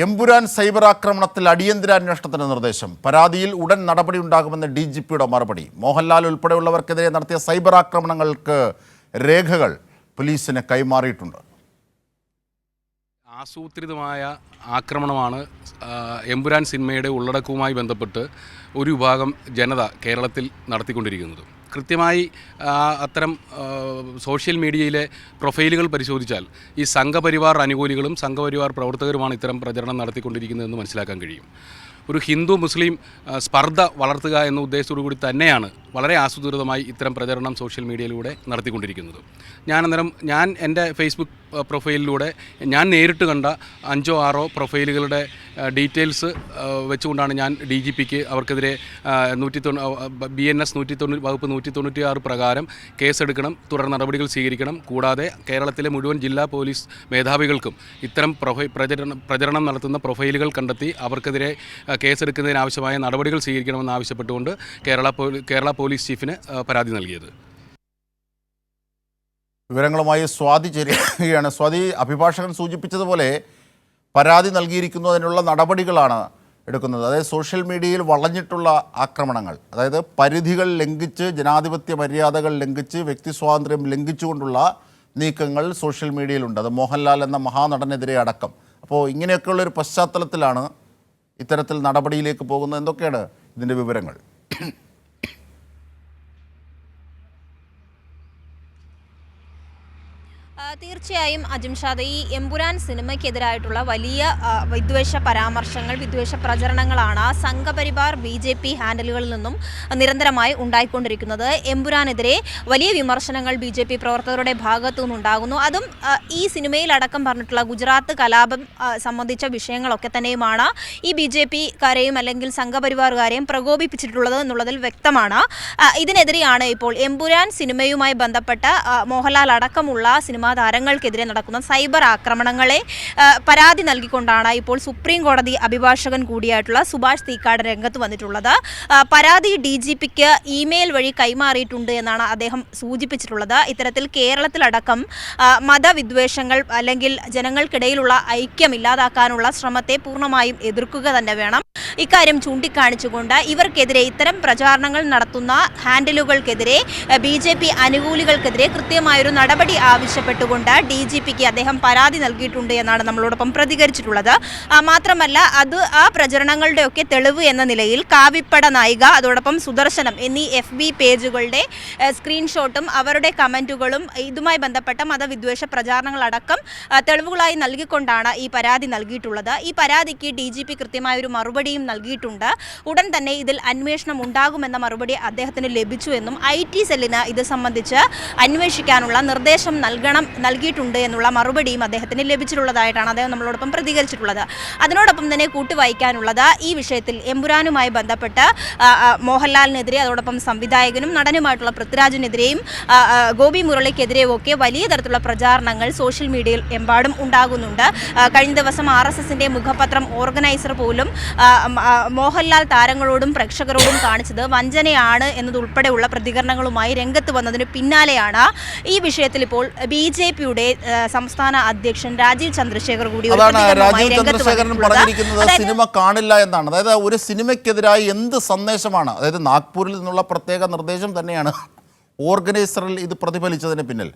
Empuraan cyber ആക്രമണത്തിൽ അടിയന്തര അന്വേഷണത്തിന് നിർദ്ദേശം. പരാതിയിൽ ഉടൻ നടപടി ഉണ്ടാകുമെന്ന് ഡി ജി പിയുടെ മറുപടി. മോഹൻലാൽ ഉൾപ്പെടെയുള്ളവർക്കെതിരെ നടത്തിയ സൈബർ ആക്രമണങ്ങൾക്ക് രേഖകൾ പോലീസിന് കൈമാറിയിട്ടുണ്ട്. ആസൂത്രിതമായ ആക്രമണമാണ് എമ്പുരാൻ സിനിമയുടെ ഉള്ളടക്കവുമായി ബന്ധപ്പെട്ട് ഒരു വിഭാഗം ജനത കേരളത്തിൽ നടത്തിക്കൊണ്ടിരിക്കുന്നത്. കൃത്യമായി അത്തരം സോഷ്യൽ മീഡിയയിലെ പ്രൊഫൈലുകൾ പരിശോധിച്ചാൽ ഈ സംഘപരിവാർ അനുകൂലികളും സംഘപരിവാർ പ്രവർത്തകരുമാണ് ഇത്തരം പ്രചരണം നടത്തിക്കൊണ്ടിരിക്കുന്നതെന്ന് മനസ്സിലാക്കാൻ കഴിയും. ഒരു ഹിന്ദു മുസ്ലിം സ്പർദ്ധ വളർത്തുക എന്ന ഉദ്ദേശത്തോടു കൂടി തന്നെയാണ് വളരെ ആസൂത്രിതമായി ഇത്തരം പ്രചരണം സോഷ്യൽ മീഡിയയിലൂടെ നടത്തിക്കൊണ്ടിരിക്കുന്നത്. ഞാൻ അന്നേരം ഞാൻ എന്റെ ഫേസ്ബുക്ക് പ്രൊഫൈലിലൂടെ ഞാൻ നേരിട്ട് കണ്ട അഞ്ചോ ആറോ പ്രൊഫൈലുകളുടെ ഡീറ്റെയിൽസ് വെച്ചുകൊണ്ടാണ് ഞാൻ ഡി ജി പിക്ക് അവർക്കെതിരെ നൂറ്റി തൊണ്ണൂ ബി എൻ എസ് നൂറ്റി തൊണ്ണൂറ്റി വകുപ്പ് നൂറ്റി തൊണ്ണൂറ്റി ആറ് പ്രകാരം കേസെടുക്കണം തുടർ നടപടികൾ സ്വീകരിക്കണം. കൂടാതെ കേരളത്തിലെ മുഴുവൻ ജില്ലാ പോലീസ് മേധാവികൾക്കും ഇത്തരം പ്രൊഫൈ പ്രചരണം പ്രചരണം നടത്തുന്ന പ്രൊഫൈലുകൾ കണ്ടെത്തി അവർക്കെതിരെ കേസെടുക്കുന്നതിനാവശ്യമായ നടപടികൾ സ്വീകരിക്കണമെന്ന് ആവശ്യപ്പെട്ടുകൊണ്ട് കേരള കേരള പോലീസ് ചീഫിന് പരാതി നൽകിയത്. വിവരങ്ങളുമായി സ്വാതി ചേരുകയാണ്. സ്വാതി അഭിഭാഷകൻ സൂചിപ്പിച്ചതുപോലെ പരാതി നൽകിയിരിക്കുന്നതിനുള്ള നടപടികളാണ് എടുക്കുന്നത്. അതായത് സോഷ്യൽ മീഡിയയിൽ വളഞ്ഞിട്ടുള്ള ആക്രമണങ്ങൾ. അതായത് പരിധികൾ ലംഘിച്ച് ജനാധിപത്യ മര്യാദകൾ ലംഘിച്ച് വ്യക്തി സ്വാതന്ത്ര്യം ലംഘിച്ചുകൊണ്ടുള്ള നീക്കങ്ങൾ സോഷ്യൽ മീഡിയയിലുണ്ട്. അത് മോഹൻലാൽ എന്ന മഹാനടനെതിരെ അടക്കം. അപ്പോൾ ഇങ്ങനെയൊക്കെയുള്ള ഒരു പശ്ചാത്തലത്തിലാണ് ഇത്തരത്തിൽ നടപടിയിലേക്ക് പോകുന്നത്. എന്തൊക്കെയാണ് ഇതിന്റെ വിവരങ്ങൾ? തീർച്ചയായും അജിംഷാദ് ഈ എമ്പുരാൻ സിനിമയ്ക്കെതിരായിട്ടുള്ള വലിയ വിദ്വേഷ പരാമർശങ്ങൾ വിദ്വേഷ പ്രചരണങ്ങളാണ് സംഘപരിവാർ ബി ജെ പി ഹാൻഡലുകളിൽ നിന്നും നിരന്തരമായി ഉണ്ടായിക്കൊണ്ടിരിക്കുന്നത്. എമ്പുരാനെതിരെ വലിയ വിമർശനങ്ങൾ ബി ജെ പി പ്രവർത്തകരുടെ ഭാഗത്തു നിന്നുണ്ടാകുന്നു. അതും ഈ സിനിമയിലടക്കം പറഞ്ഞിട്ടുള്ള ഗുജറാത്ത് കലാപം സംബന്ധിച്ച വിഷയങ്ങളൊക്കെ തന്നെയുമാണ് ഈ ബി ജെ പിക്കാരെയും അല്ലെങ്കിൽ സംഘപരിവാറുകാരെയും പ്രകോപിപ്പിച്ചിട്ടുള്ളത് എന്നുള്ളതിൽ വ്യക്തമാണ്. ഇതിനെതിരെയാണ് ഇപ്പോൾ എമ്പുരാൻ സിനിമയുമായി ബന്ധപ്പെട്ട മോഹൻലാൽ അടക്കമുള്ള സിനിമാ താരങ്ങൾക്കെതിരെ നടക്കുന്ന സൈബർ ആക്രമണങ്ങളെ പരാതി നൽകിക്കൊണ്ടാണ് ഇപ്പോൾ സുപ്രീം കോടതി അഭിഭാഷകൻ കൂടിയായിട്ടുള്ള സുഭാഷ് തീക്കാട് രംഗത്ത് വന്നിട്ടുള്ളത്. പരാതി ഡി ജി പിക്ക് ഇമെയിൽ വഴി കൈമാറിയിട്ടുണ്ട് എന്നാണ് അദ്ദേഹം സൂചിപ്പിച്ചിട്ടുള്ളത്. ഇത്തരത്തിൽ കേരളത്തിലടക്കം മതവിദ്വേഷങ്ങൾ അല്ലെങ്കിൽ ജനങ്ങൾക്കിടയിലുള്ള ഐക്യം ഇല്ലാതാക്കാനുള്ള ശ്രമത്തെ പൂർണമായും എതിർക്കുക തന്നെ വേണം. ഇക്കാര്യം ചൂണ്ടിക്കാണിച്ചുകൊണ്ട് ഇവർക്കെതിരെ ഇത്തരം പ്രചാരണങ്ങൾ നടത്തുന്ന ഹാൻഡിലുകൾക്കെതിരെ ബി ജെ പി അനുകൂലികൾക്കെതിരെ കൃത്യമായൊരു നടപടി ആവശ്യപ്പെട്ടുകൊണ്ട് ഡി ജി പിക്ക് അദ്ദേഹം പരാതി നൽകിയിട്ടുണ്ട് എന്നാണ് നമ്മളോടൊപ്പം പ്രതികരിച്ചിട്ടുള്ളത്. മാത്രമല്ല അത് ആ പ്രചരണങ്ങളുടെയൊക്കെ തെളിവ് എന്ന നിലയിൽ കാവിപ്പട നായിക അതോടൊപ്പം സുദർശനം എന്നീ എഫ് ബി പേജുകളുടെ സ്ക്രീൻഷോട്ടും അവരുടെ കമന്റുകളും ഇതുമായി ബന്ധപ്പെട്ട മതവിദ്വേഷ പ്രചാരണങ്ങളടക്കം തെളിവുകളായി നൽകിക്കൊണ്ടാണ് ഈ പരാതി നൽകിയിട്ടുള്ളത്. ഈ പരാതിക്ക് ഡി ജി പി കൃത്യമായ ഒരു മറുപടിയും നൽകിയിട്ടുണ്ട്. ഉടൻ തന്നെ ഇതിൽ അന്വേഷണം ഉണ്ടാകുമെന്ന മറുപടി അദ്ദേഹത്തിന് ലഭിച്ചു എന്നും ഐ ടി സെല്ലിന് ഇത് സംബന്ധിച്ച് അന്വേഷിക്കാനുള്ള നിർദ്ദേശം നൽകണം നൽകിയിട്ടുണ്ട് എന്നുള്ള മറുപടിയും അദ്ദേഹത്തിന് ലഭിച്ചിട്ടുള്ളതായിട്ടാണ് അദ്ദേഹം നമ്മളോടൊപ്പം പ്രതികരിച്ചിട്ടുള്ളത്. അതിനോടൊപ്പം തന്നെ കൂട്ടുവായിക്കാനുള്ളത് ഈ വിഷയത്തിൽ എമ്പുരാനുമായി ബന്ധപ്പെട്ട് മോഹൻലാലിനെതിരെ അതോടൊപ്പം സംവിധായകനും നടനുമായിട്ടുള്ള പൃഥ്വിരാജിനെതിരെയും ഗോപി മുരളിക്കെതിരെയും ഒക്കെ വലിയ തരത്തിലുള്ള പ്രചാരണങ്ങൾ സോഷ്യൽ മീഡിയയിൽ എമ്പാടും ഉണ്ടാകുന്നുണ്ട്. കഴിഞ്ഞ ദിവസം ആർ എസ് എസിന്റെ മുഖപത്രം ഓർഗനൈസർ പോലും മോഹൻലാൽ താരങ്ങളോടും പ്രേക്ഷകരോടും കാണിച്ചത് വഞ്ചനയാണ് എന്നതുൾപ്പെടെയുള്ള പ്രതികരണങ്ങളുമായി രംഗത്ത് വന്നതിന് പിന്നാലെയാണ് ഈ വിഷയത്തിൽ ഇപ്പോൾ ബി ജെ പിയുടെ സംസ്ഥാന അധ്യക്ഷൻ രാജീവ് ചന്ദ്രശേഖർ കൂടി രാജീവ് ചന്ദ്രശേഖരൻ പറഞ്ഞിരിക്കുന്നത് സിനിമ കാണില്ല എന്നാണ്. അതായത് ഒരു സിനിമയ്ക്കെതിരായി എന്ത് സന്ദേശമാണ്? അതായത് നാഗ്പൂരിൽ നിന്നുള്ള പ്രത്യേക നിർദ്ദേശം തന്നെയാണ് ഓർഗനൈസറിൽ ഇത് പ്രതിഫലിച്ചതിന് പിന്നിൽ.